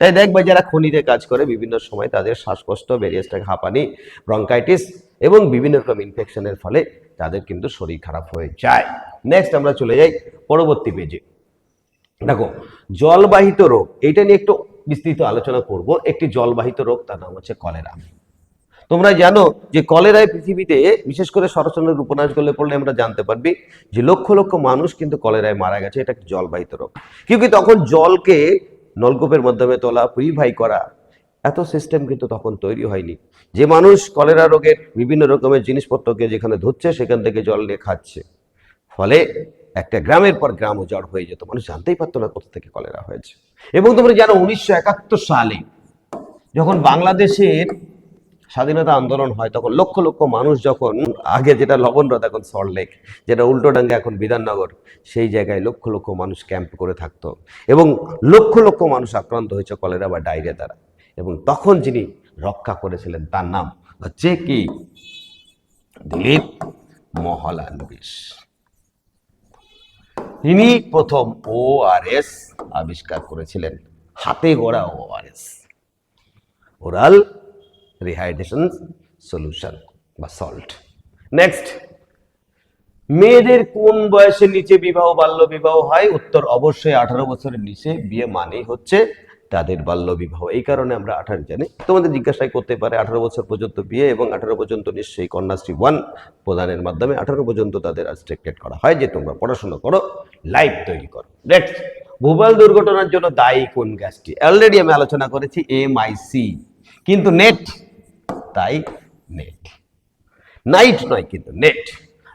তাই দেখবে যারা খনিতে কাজ করে, বিভিন্ন সময় তাদের শ্বাসকষ্ট ব্যারিয়াসটাক হাঁপানি ব্রঙ্কাইটিস এবং বিভিন্ন রকম ইনফেকশনের ফলে তাদের কিন্তু শরীর খারাপ হয়ে যায়। নেক্সট আমরা চলে যাই পরবর্তী পেজে দেখো, জলবাহিত রোগ এটা নিয়ে একটু বিস্তৃত আলোচনা করব। একটি জলবাহিত রোগ, তার নাম হচ্ছে কলেরা। তোমরা জানো যে কলেরায় পৃথিবীতে, বিশেষ করে শরৎচন্দ্রের উপন্যাসগুলো পড়লে আমরা জানতে পারবি যে লক্ষ লক্ষ মানুষ কিন্তু কলেরায় মারা গেছে, এটা জলবাহিত রোগ। কিন্তু তখন জলকে নলকূপের মাধ্যমে তোলা পিউরিফাই করা, এত সিস্টেম কিন্তু তখন তৈরি হয়নি। যে মানুষ কলেরা রোগের বিভিন্ন রকমের জিনিসপত্রকে যেখানে ধুচ্ছে, সেখান থেকে জল নিয়ে খাচ্ছে। ফলে একটা গ্রামের পর গ্রাম উজাড় হয়ে যেত। মানুষ জানতেই পারতো না কোথা থেকে কলেরা হয়েছে। এবং তোমরা জানো, উনিশশো একাত্তর সালে যখন বাংলাদেশের স্বাধীনতা আন্দোলন হয় তখন লক্ষ লক্ষ মানুষ যখন আগে যেটা লবণরথ এখন সল্টলেক যেটা উল্টোডাঙ্গা এখন বিধাননগর, সেই জায়গায় লক্ষ লক্ষ মানুষ ক্যাম্প করে থাকতো এবং লক্ষ লক্ষ মানুষ আক্রান্ত হয়েছে কলেরা বা ডায়রিয়া দ্বারা। এবং তখন যিনি রক্ষা করেছিলেন তার নাম হচ্ছে কি? দিলীপ মহলানবিশ তিনি প্রথম ওআরএস আবিষ্কার করেছিলেন, হাতে গড়া O R S oral rehydration solution বা সল্ট নেক্সট মেয়েদের কোন বয়সের নিচে বিবাহ বাল্য বিবাহ হয়? উত্তর অবশ্যই আঠারো বছরের নিচে বিয়ে মানেই হচ্ছে তাদের বাল্য বিবাহ এই কারণে আমরা আঠারো জানি। তোমাদের জিজ্ঞাসাই করতে পারে আঠারো বছর পর্যন্ত বিয়ে এবং আঠারো পর্যন্ত নিশ্চয়ই কন্যাশ্রী ওয়ান প্রদানের মাধ্যমে আঠারো পর্যন্ত তাদের রেস্ট্রিক্টেড করা হয় যে তোমরা পড়াশোনা করো লাইফ তৈরি করো। নেক্সট ভূপাল দুর্ঘটনার জন্য দায়ী কোন গ্যাসটি অলরেডি আমি আলোচনা করেছি এমআইসি কিন্তু নেট তাই নেট নাইট নয় কিন্তু নেট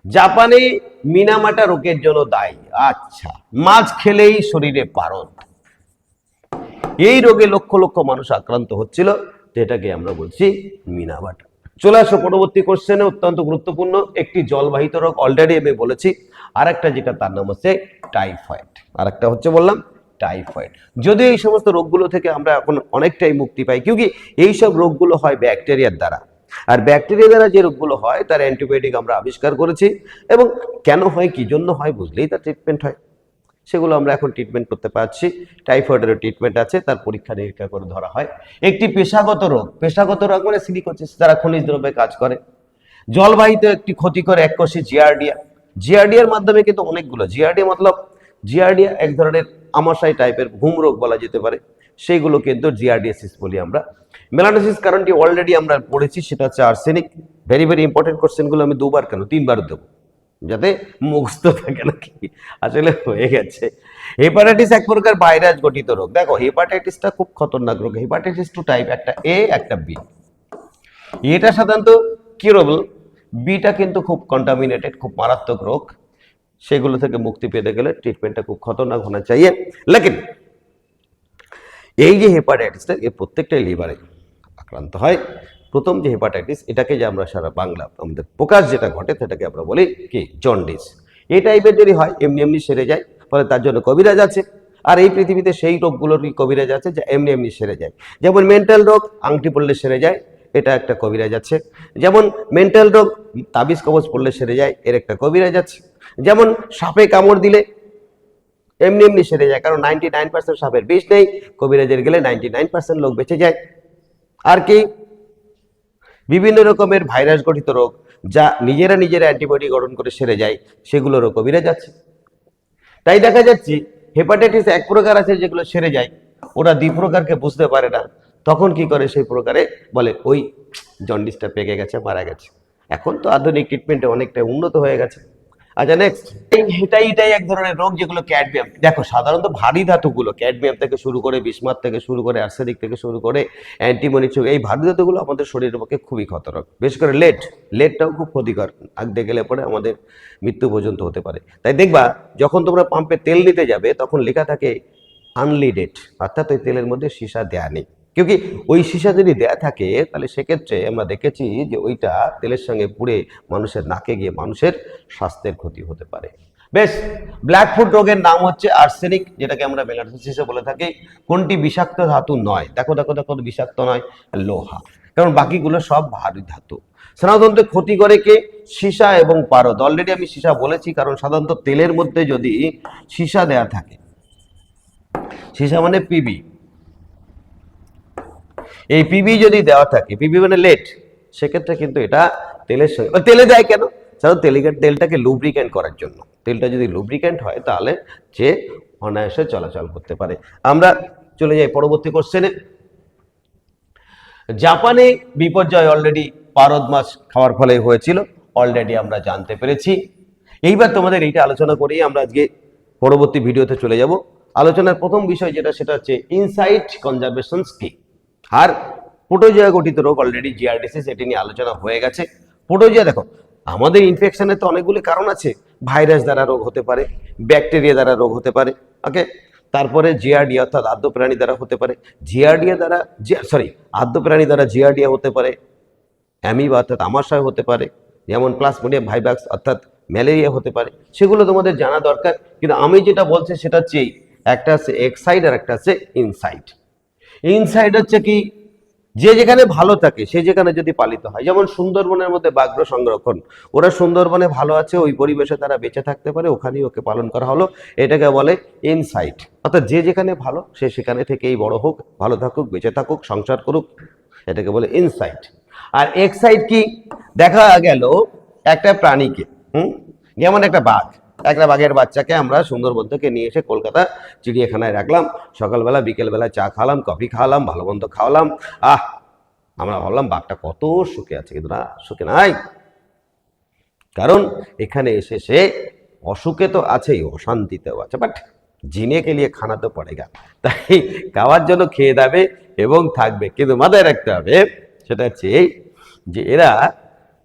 জাপানে মিনামাটা রোগের জন্য দায়ী। আচ্ছা মাছ খেলেই শরীরে পারদ। এই রোগে লক্ষ লক্ষ মানুষ আক্রান্ত হচ্ছিল, তো এটাকে আমরা বলছি মিনামাটা। চলে আসো পরবর্তী কোশ্চেনে অত্যন্ত গুরুত্বপূর্ণ। একটি জলবাহিত রোগ অলরেডি আমি বলেছি। আর একটা যেটা তার নাম হচ্ছে টাইফয়েড আর একটা হচ্ছে বললাম টাইফয়েড যদিও এই সমস্ত রোগগুলো থেকে আমরা এখন অনেকটাই মুক্তি পাই কিউকি এইসব রোগগুলো হয় ব্যাকটেরিয়ার দ্বারা। আর ব্যাকটেরিয়া দ্বারা যে রোগগুলো হয়, তার অ্যান্টিবায়োটিক আমরা আবিষ্কার করেছি এবং কেন হয়, কি জন্য হয় বুঝলেই তার ট্রিটমেন্ট হয়। সেগুলো আমরা এখন ট্রিটমেন্ট করতে পারছি। টাইফয়েডের ট্রিটমেন্ট আছে, তার পরীক্ষা নিরীক্ষা করে ধরা হয়। একটি পেশাগত রোগ পেশাগত রোগ মানে সিলিকোসিস যারা খনিজ দ্রব্যে কাজ করে। জলবাহিত একটি ক্ষতিকর এককোষী জিয়ারডিয়া জিআরডিয়ার মাধ্যমে কিন্তু অনেকগুলো জিআরডিয়া মতলব জিয়ারডিয়া এক ধরনের আমাশাই টাইপের ঘুম রোগ বলা যেতে পারে। সেইগুলো কিন্তু জিয়ারডিয়াসিস বলি আমরা। মেলানোসিস কারণটি অলরেডি আমরা পড়েছি, সেটা হচ্ছে আর্সেনিক ভেরি ভেরি ইম্পর্টেন্ট কোশ্চেনগুলো আমি দুবার কেন? তিনবার দেবো। যাতে মুখস্থ থাকে নাকি? আসলে হয়ে গেছে। হেপাটাইটিস এক প্রকার ভাইরাস গঠিত রোগ। দেখো হেপাটাইটিসটা খুব খতরনাক রোগ। হেপাটাইটিস টু টাইপ একটা এ একটা বি এটা সাধারণত কিউরেবল বিটা কিন্তু খুব কন্টামিনেটেড খুব মারাত্মক রোগ। সেগুলো থেকে মুক্তি পেতে গেলে ট্রিটমেন্টটা খুব খতরনাক হোনা চাইয়ে লেকিন এই যে হেপাটাইটিসটা এর প্রত্যেকটাই লিভারে আক্রান্ত হয়। প্রথম যে হেপাটাইটিস এটাকে যে আমরা সারা বাংলা আমাদের প্রকাশ যেটা ঘটে সেটাকে আমরা বলি কি? জন্ডিস এই টাইপের যদি হয়, এমনি এমনি সেরে যায়, ফলে তার জন্য কবিরাজ আছে। আর এই পৃথিবীতে সেই রোগগুলোরই কবিরাজ আছে যা এমনি এমনি সেরে যায়। যেমন মেন্টাল রোগ, আংটি পড়লে সেরে যায়, এটা একটা কবিরাজ আছে। যেমন মেন্টাল রোগ, তাবিজ কবজ পড়লে সেরে যায়, এর একটা কবিরাজ আছে। যেমন সাপে কামড় দিলে এমনি এমনি সেরে যায়, কারণ নাইনটি নাইন পার্সেন্ট সাপের বিষ নেই, কবিরাজের গেলে নাইনটি নাইন পার্সেন্ট লোক বেঁচে যায়। আর কি? বিভিন্ন রকমের ভাইরাস গঠিত রোগ, যা নিজেরা নিজেরা অ্যান্টিবডি গঠন করে সেরে যায়, সেগুলোরও কবিরাজ আছে। তাই দেখা যাচ্ছে হেপাটাইটিস এক প্রকার আছে যেগুলো সেরে যায়, ওরা দ্বি প্রকারকে বুঝতে পারে না। তখন কি করে? সেই প্রকারে বলে, ওই জন্ডিসটা পেকে গেছে, মারা গেছে। এখন তো আধুনিক ট্রিটমেন্টে অনেকটা উন্নত হয়ে গেছে। আচ্ছা নেক্সট এটাই এটাই এক ধরনের রোগ যেগুলো ক্যাডমিয়াম। দেখো, সাধারণত ভারী ধাতুগুলো, ক্যাডমিয়াম থেকে শুরু করে বিসমাত থেকে শুরু করে আর্সেনিক থেকে শুরু করে অ্যান্টিমনি এই ভারী ধাতুগুলো আমাদের শরীরের পক্ষে খুবই খতরক বিশেষ করে লেট, লেটটাও খুব ক্ষতিকর। আগতে গেলে পরে আমাদের মৃত্যু পর্যন্ত হতে পারে। তাই দেখবা, যখন তোমরা পাম্পে তেল নিতে যাবে, তখন লেখা থাকে আনলিডেড অর্থাৎ ওই তেলের মধ্যে সীসা দেয়া নেই। কিউকি ওই সীসা যদি দেয়া থাকে তাহলে সেক্ষেত্রে আমরা দেখেছি যে ওইটা তেলের সঙ্গে পুড়ে মানুষের নাকে গিয়ে মানুষের স্বাস্থ্যের ক্ষতি হতে পারে বেশ ব্ল্যাক ফুড রোগের নাম হচ্ছে আর্সেনিক যেটাকে আমরা মেলানোসিসে বলে থাকি কোনটি বিষাক্ত ধাতু নয় দেখো দেখো দেখো বিষাক্ত নয় লোহা কারণ বাকিগুলো সব ভারী ধাতু সাধারণত ক্ষতি করে কে সীসা এবং পারদ অলরেডি আমি সীসা বলেছি কারণ সাধারণত তেলের মধ্যে যদি সীসা দেয়া থাকে সীসা মানে পিবি এই পিবি যদি দেওয়া থাকে পিবি মানে লেট সেক্ষেত্রে কিন্তু এটা তেলের সঙ্গে তেলে দেয় কেন? কারণ তেলিকার তেলটাকে লুব্রিক্যান্ট করার জন্য। তেলটা যদি লুব্রিক্যান্ট হয়, তাহলে যে অনায়াসে চলাচল করতে পারে। আমরা চলে যাই পরবর্তী কোশ্চেনে জাপানে বিপর্যয় অলরেডি পারদ মাছ খাওয়ার ফলে হয়েছিল অলরেডি আমরা জানতে পেরেছি। এইবার তোমাদের এইটা আলোচনা করেই আমরা আজকে পরবর্তী ভিডিওতে চলে যাব। আলোচনার প্রথম বিষয় যেটা, সেটা হচ্ছে ইনসাইট কনজারভেশন কি আর পোটোজিয়া গঠিত রোগ অলরেডি জিআরডিসিস এটি নিয়ে আলোচনা হয়ে গেছে। পোটোজিয়া দেখো, আমাদের ইনফেকশনের তো অনেকগুলি কারণ আছে। ভাইরাস দ্বারা রোগ হতে পারে ব্যাকটেরিয়া দ্বারা রোগ হতে পারে ওকে তারপরে জিআরডিয়া অর্থাৎ আদ্য প্রাণী দ্বারা হতে পারে। জিআরডিয়া দ্বারা সরি আদ্য প্রাণী দ্বারা জিআরডিয়া হতে পারে, অ্যামিবা অর্থাৎ আমাশয় হতে পারে, যেমন প্লাসমোডিয়াম ভাইবাক্স অর্থাৎ ম্যালেরিয়া হতে পারে। সেগুলো তোমাদের জানা দরকার। কিন্তু আমি যেটা বলছি সেটা হচ্ছে একটা আছে এক্সাইড আর একটা আছে ইনসাইড ইনসাইড হচ্ছে কি, যে যেখানে ভালো থাকে, সে যেখানে যদি পালিত হয়। যেমন সুন্দরবনের মধ্যে বাঘ্র সংরক্ষণ। ওরা সুন্দরবনে ভালো আছে, ওই পরিবেশে তারা বেঁচে থাকতে পারে, ওখানেই ওকে পালন করা হলো। এটাকে বলে ইনসাইট অর্থাৎ যে যেখানে ভালো, সে সেখানে থেকেই বড় হোক, ভালো থাকুক, বেঁচে থাকুক, সংসার করুক। এটাকে বলে ইনসাইট আর এক্সাইট কি? দেখা গেল একটা প্রাণীকে, হুম? যেমন একটা বাঘ। একটা বাঘের বাচ্চাকে আমরা সুন্দরবন থেকে নিয়ে এসে কলকাতা চিড়িয়াখানায় রাখলাম। সকালবেলা, বিকেলবেলা চা খাওয়ালাম কফি খাওয়ালাম ভালো মন্দ খাওয়ালাম। আহ, আমরা ভাবলাম বাঘটা কত সুখে আছে, কিন্তু না, সুখে নাই। কারণ এখানে এসে সে অসুখে তো আছেই, অশান্তিতেও আছে বাট জিনে কে লিয়ে খানা তো পড়েগা তাই খাওয়ার জন্য খেয়ে দেবে এবং থাকবে। কিন্তু মাথায় রাখতে হবে, সেটা হচ্ছে যে এরা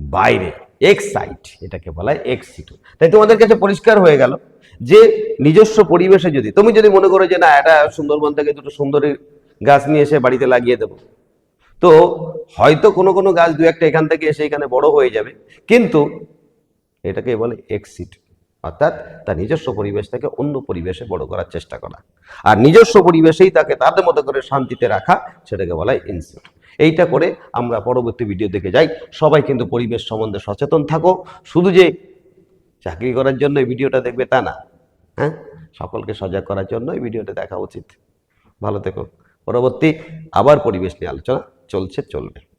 বাইরে। এক্সাইট এটাকে বলা হয় এক্সিটু তাই তোমাদের কাছে পরিষ্কার হয়ে গেল যে নিজস্ব পরিবেশে যদি, তুমি যদি মনে করো যে না, এটা সুন্দরবন থেকে দুটো সুন্দরী গাছ নিয়ে এসে বাড়িতে লাগিয়ে দেবো। তো হয়তো কোনো কোনো গাছ দু একটা এখান থেকে এসে এখানে বড় হয়ে যাবে, কিন্তু এটাকে বলে এক্সিট অর্থাৎ তার নিজস্ব পরিবেশ থেকে অন্য পরিবেশে বড় করার চেষ্টা করা। আর নিজস্ব পরিবেশেই তাকে তাদের মতো করে শান্তিতে রাখা, সেটাকে বলা হয় ইনসিট এইটা করে আমরা পরবর্তী ভিডিও দেখে যাই। সবাই কিন্তু পরিবেশ সম্বন্ধে সচেতন থাকো। শুধু যে চাকরি করার জন্য এই ভিডিওটা দেখবে তা না হ্যাঁ? সকলকে সজাগ করার জন্য এই ভিডিওটা দেখা উচিত। ভালো থেকো। পরবর্তী আবার পরিবেশ নিয়ে আলোচনা চলছে, চলবে।